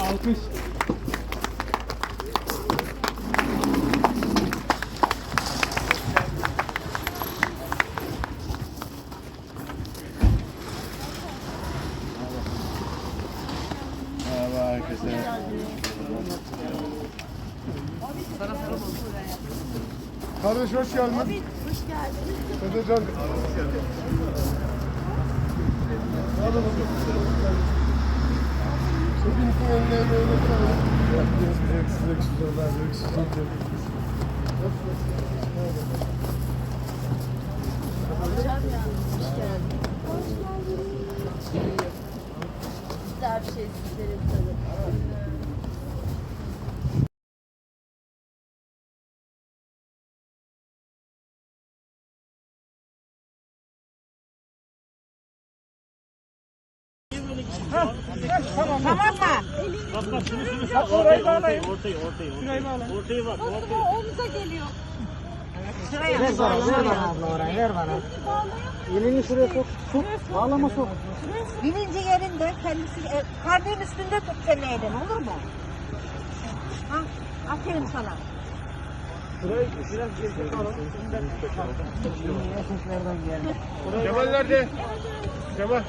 Alkış. Kardeş hoş geldin. Hoş geldin. Fedecan. Hadi bakalım. Hepinizin eline emeğine sağlık. Yaptığınız bir eksiz eksiz olan eksiz olacak. Hocam ya. Hoş geldin. Güzel bir şey sizlere tabii. Ortayı bağlayın. Ortayı, ortayı, ortayı. Ortayı bak, ortayı. Omuza geliyor. Ver bana, ver bana abla orayı, ver bana. Elini şuraya sok, sok, bağlama sok. Birinci yerinde kendisi, e, karnının üstünde tut senin elini olur mu? Ha, aferin sana. Kemal nerede? Kemal.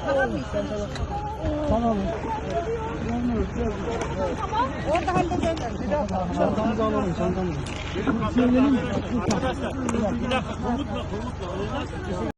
Orada hallederler. Çantamızı alalım, çantamızı. Arkadaşlar, bir dakika, komutla, komutla.